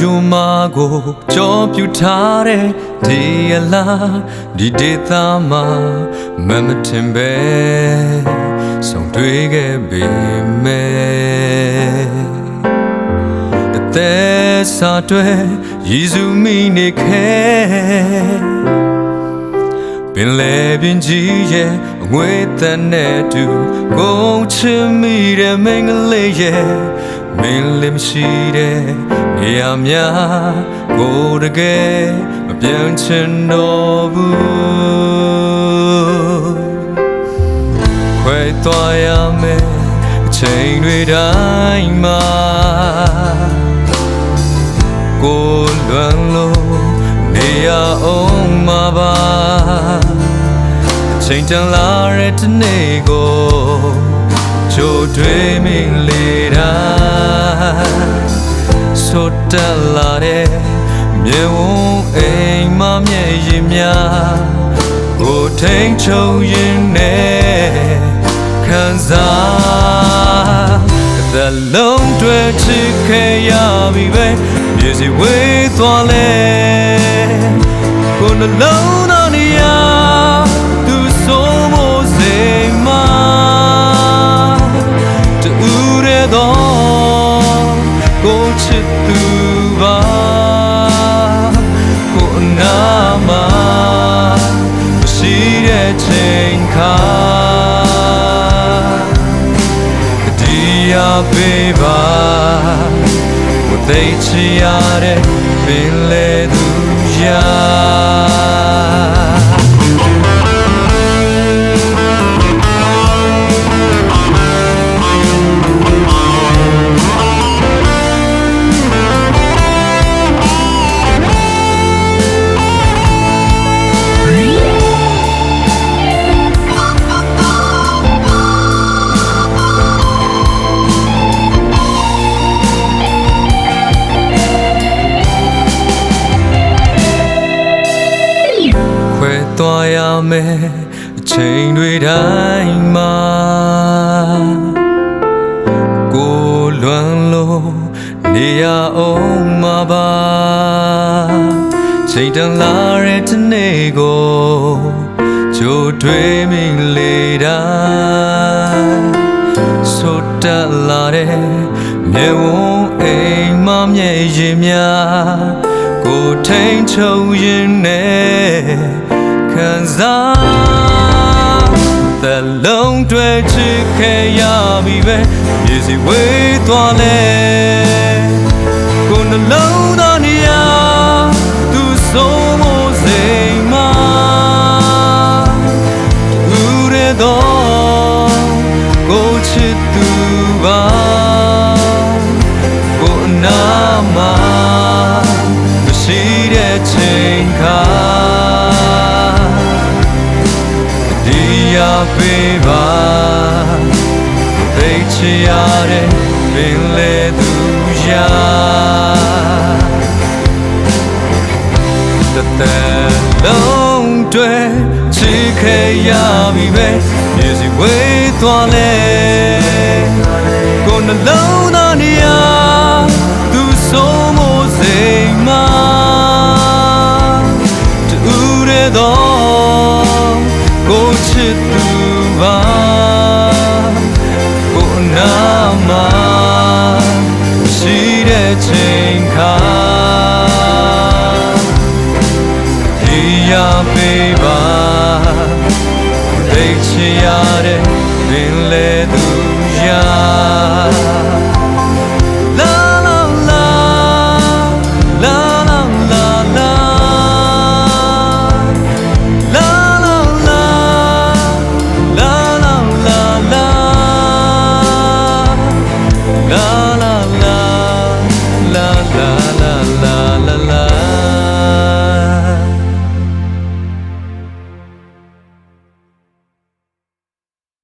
ယုံမာကိုကြောပြူထားတဲ့ဒီအလားဒီဒေသမှာမမတင်ပဲဆုံးတွေ့ခဲ့ပေမဲ့အသက်စာတွေယေရှုမိနေခဲ့ပင်လေပင်ကြီးရဲ့အငွေတန်နဲ့တူကုန်ချင်မိတဲ့မင်္ဂလေးရဲ့မင်းလင်းရှိတဲ့ နေရာများကိုတကယ်မပြောင်းချင်တော့ဘူးခွဲသွားရမယ်အချိန်တွေတိုင်းမှာကိုလွန်လို့နေရအောင်မှာပါအချိန်တန်လာတဲ့တနေ့ကိုချိုတွေးမိလေတာ ဆိုတက်လာတဲ့မြေဝုံအိမ်မမျက်ရည်များကိုထိန်ချုံရင်နဲ့ခံစားတဲ့လုံးတွေချစ်ခဲ့ရပြီပဲမြေစီဝေးသွားလဲကိုနှလုံး ချိန်ခါဒီရပေးပါဝသိချင်ရတဲ့ပင်လေသူရာ သွားရမယ်အချိန်တွေတိုင်းမှာကိုလွမ်းလို့နေရအောင်မှာပါချိန်တန်လာတဲ့တနေ့ကိုကြိုတွေးမိလေတိုင်းဆိုတက်လာတဲ့မြေဝုံအိမ်မမျက်ရည်များကိုထိန်ချုံရင်နဲ့ ခံစားတဲ့လုံးတွေချစ်ခဲ့ရပြီပဲမြေစီဝေးသွားလဲကိုနှလုံးသားနေရာသူဆုံးမို့စိမ်မှာတူရတော့ကိုချစ်သူပါ ပေးပါသိချင်ရတဲ့ပင်လေသူရာတသက်လုံးတွေချစ်ခဲ့ရပြီပဲမြေစီဝေးသွားလဲကိုယ်နှလုံးသားနေရာသူဆုံးမို့စိမ်မှာတူရတော့ကိုချစ်သူ ပါကိုအနာမှာရှိတဲ့ချိန်ခါဒီရပေးပါသိချင်ရတဲ့ပင်လေသူရာ